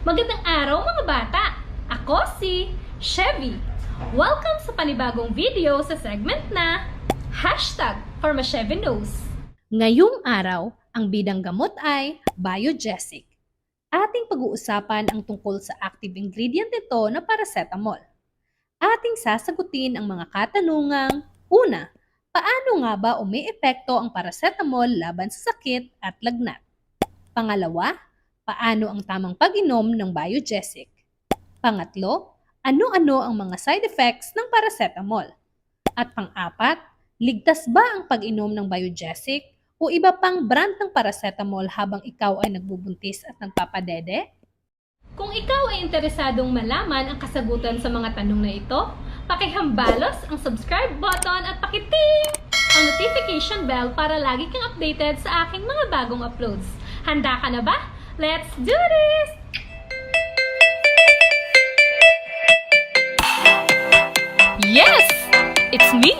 Magandang araw mga bata! Ako si Chevy. Welcome sa panibagong video sa segment na Hashtag for Knows. Ngayong araw, ang bidang gamot ay Biogesic. Ating pag-uusapan ang tungkol sa active ingredient nito na paracetamol. Ating sasagutin ang mga katanungang Una, paano nga ba umiepekto ang paracetamol laban sa sakit at lagnat? Pangalawa, paano ang tamang pag-inom ng biogesic? Pangatlo, ano-ano ang mga side effects ng paracetamol? At pang-apat, ligtas ba ang pag-inom ng biogesic o iba pang brand ng paracetamol habang ikaw ay nagbubuntis at nagpapadede? Kung ikaw ay interesadong malaman ang kasagutan sa mga tanong na ito, pakihambalos ang subscribe button at pakiting ang notification bell para lagi kang updated sa aking mga bagong uploads. Handa ka na ba? Let's do this! Yes! It's me!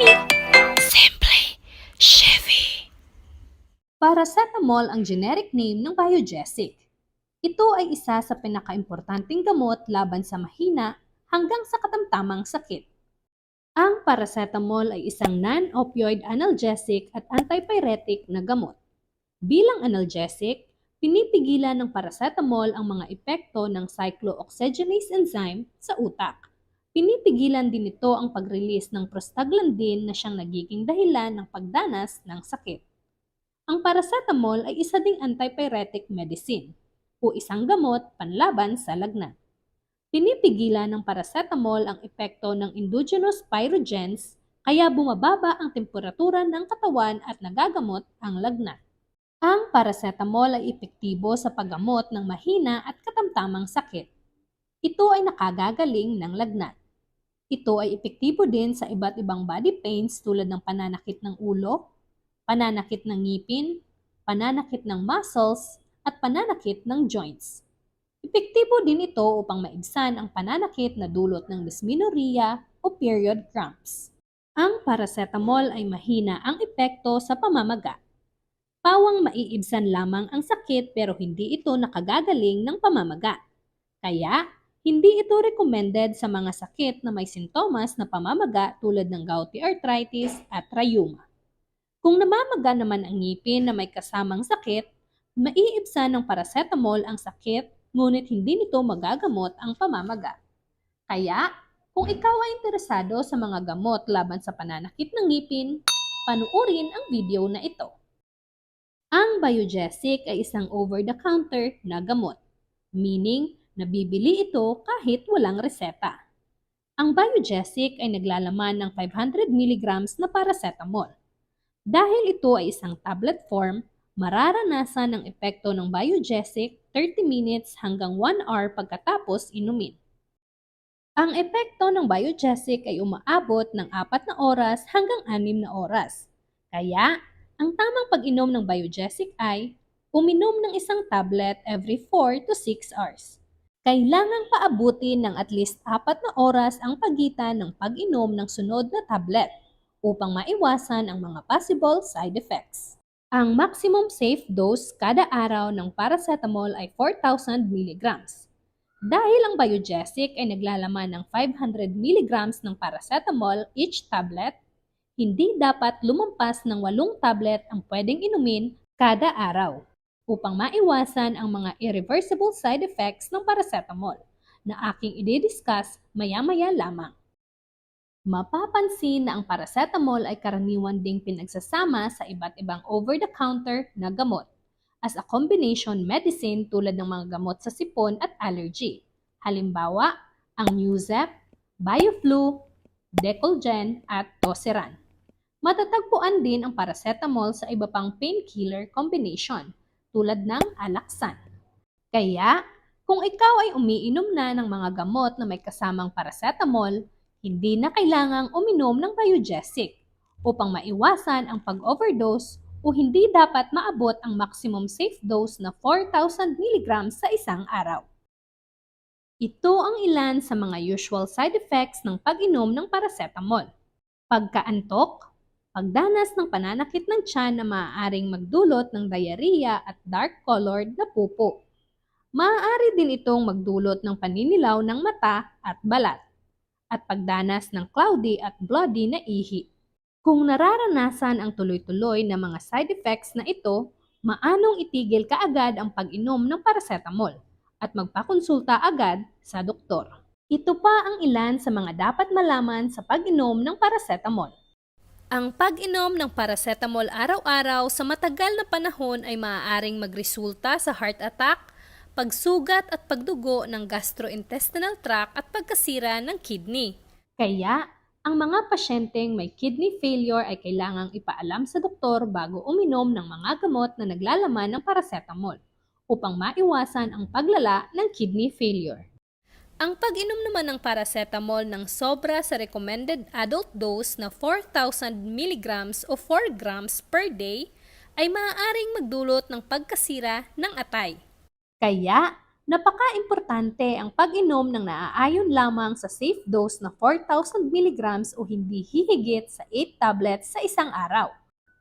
Simply Chevy. Paracetamol ang generic name ng biogesic. Ito ay isa sa pinakaimportanteng gamot laban sa mahina hanggang sa katamtamang sakit. Ang paracetamol ay isang non-opioid analgesic at antipyretic na gamot. Bilang analgesic, pinipigilan ng paracetamol ang mga epekto ng cyclooxygenase enzyme sa utak. Pinipigilan din ito ang pag-release ng prostaglandin na siyang nagiging dahilan ng pagdanas ng sakit. Ang paracetamol ay isa ding antipyretic medicine o isang gamot panlaban sa lagnat. Pinipigilan ng paracetamol ang epekto ng endogenous pyrogens kaya bumababa ang temperatura ng katawan at nagagamot ang lagnat. Ang paracetamol ay epektibo sa paggamot ng mahina at katamtamang sakit. Ito ay nakagagaling ng lagnat. Ito ay epektibo din sa iba't ibang body pains tulad ng pananakit ng ulo, pananakit ng ngipin, pananakit ng muscles, at pananakit ng joints. Epektibo din ito upang maibsan ang pananakit na dulot ng dysmenorrhea o period cramps. Ang paracetamol ay mahina ang epekto sa pamamaga. Pawang maiibsan lamang ang sakit pero hindi ito nakagagaling ng pamamaga. Kaya, hindi ito recommended sa mga sakit na may sintomas na pamamaga tulad ng gouty arthritis at rheuma. Kung namamaga naman ang ngipin na may kasamang sakit, maiibsan ng paracetamol ang sakit ngunit hindi nito magagamot ang pamamaga. Kaya, kung ikaw ay interesado sa mga gamot laban sa pananakit ng ngipin, panuorin ang video na ito. Ang biogesic ay isang over-the-counter na gamot, meaning nabibili ito kahit walang reseta. Ang biogesic ay naglalaman ng 500 mg na paracetamol. Dahil ito ay isang tablet form, mararanasan ang epekto ng biogesic 30 minutes hanggang 1 hour pagkatapos inumin. Ang epekto ng biogesic ay umaabot ng 4 na oras hanggang 6 na oras. Kaya, ang tamang pag-inom ng biogesic ay uminom ng isang tablet every 4 to 6 hours. Kailangang paabutin ng at least 4 na oras ang pagitan ng pag-inom ng sunod na tablet upang maiwasan ang mga possible side effects. Ang maximum safe dose kada araw ng paracetamol ay 4,000 mg. Dahil ang biogesic ay naglalaman ng 500 mg ng paracetamol each tablet, hindi dapat lumampas ng 8 tablet ang pwedeng inumin kada araw upang maiwasan ang mga irreversible side effects ng paracetamol na aking i-discuss maya-maya lamang. Mapapansin na ang paracetamol ay karaniwan ding pinagsasama sa iba't ibang over-the-counter na gamot as a combination medicine tulad ng mga gamot sa sipon at allergy. Halimbawa, ang Nuzep, Bioflu, Decolgen at Toseran. Matatagpuan din ang paracetamol sa iba pang painkiller combination tulad ng alaksan. Kaya, kung ikaw ay umiinom na ng mga gamot na may kasamang paracetamol, hindi na kailangang uminom ng biogesic upang maiwasan ang pag-overdose o hindi dapat maabot ang maximum safe dose na 4,000 mg sa isang araw. Ito ang ilan sa mga usual side effects ng pag-inom ng paracetamol. Pagkaantok, pagdanas ng pananakit ng tiyan na maaaring magdulot ng diarrhea at dark-colored na pupo. Maaari din itong magdulot ng paninilaw ng mata at balat at pagdanas ng cloudy at bloody na ihi. Kung nararanasan ang tuloy-tuloy na mga side effects na ito, maanong itigil kaagad ang pag-inom ng paracetamol at magpakonsulta agad sa doktor. Ito pa ang ilan sa mga dapat malaman sa pag-inom ng paracetamol. Ang pag-inom ng paracetamol araw-araw sa matagal na panahon ay maaaring magresulta sa heart attack, pagsugat at pagdugo ng gastrointestinal tract at pagkasira ng kidney. Kaya, ang mga pasyenteng may kidney failure ay kailangang ipaalam sa doktor bago uminom ng mga gamot na naglalaman ng paracetamol upang maiwasan ang paglala ng kidney failure. Ang pag-inom naman ng paracetamol ng sobra sa recommended adult dose na 4,000 mg o 4 grams per day ay maaaring magdulot ng pagkasira ng atay. Kaya, napaka-importante ang pag-inom ng naaayon lamang sa safe dose na 4,000 mg o hindi hihigit sa 8 tablets sa isang araw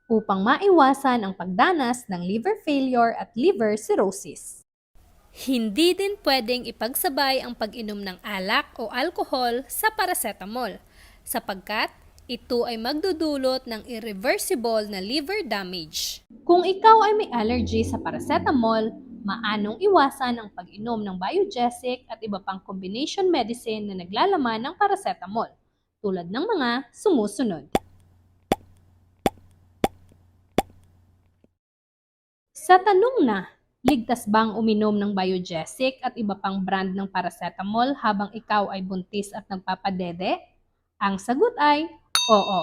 upang maiwasan ang pagdanas ng liver failure at liver cirrhosis. Hindi din pwedeng ipagsabay ang pag-inom ng alak o alkohol sa paracetamol sapagkat ito ay magdudulot ng irreversible na liver damage. Kung ikaw ay may allergy sa paracetamol, maanong iwasan ang pag-inom ng biogesic at iba pang combination medicine na naglalaman ng paracetamol tulad ng mga sumusunod. Sa tanong na, ligtas bang uminom ng biogesic at iba pang brand ng paracetamol habang ikaw ay buntis at nagpapadede? Ang sagot ay oo.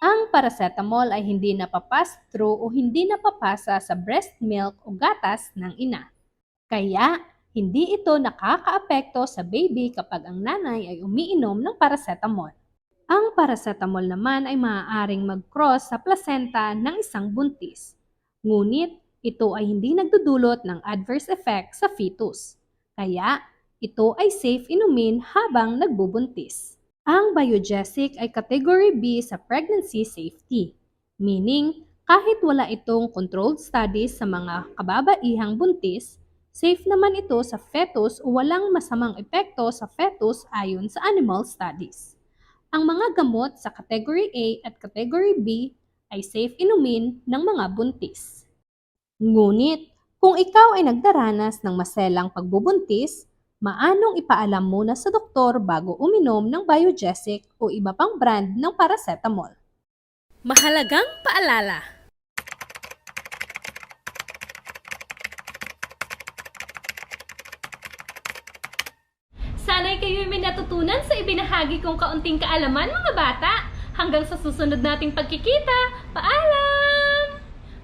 Ang paracetamol ay hindi napapass through o hindi napapasa sa breast milk o gatas ng ina. Kaya, hindi ito nakakaapekto sa baby kapag ang nanay ay umiinom ng paracetamol. Ang paracetamol naman ay maaaring mag-cross sa placenta ng isang buntis. Ngunit, ito ay hindi nagdudulot ng adverse effect sa fetus. Kaya, ito ay safe inumin habang nagbubuntis. Ang biogesic ay category B sa pregnancy safety, meaning kahit wala itong controlled studies sa mga kababaihang buntis, safe naman ito sa fetus o walang masamang epekto sa fetus ayon sa animal studies. Ang mga gamot sa category A at category B ay safe inumin ng mga buntis. Ngunit, kung ikaw ay nagdaranas ng maselang pagbubuntis, maanong ipaalam muna sa doktor bago uminom ng biogesic o iba pang brand ng paracetamol. Mahalagang paalala! Sana'y kayo'y may natutunan sa ibinahagi kong kaunting kaalaman mga bata. Hanggang sa susunod nating pagkikita, paalam!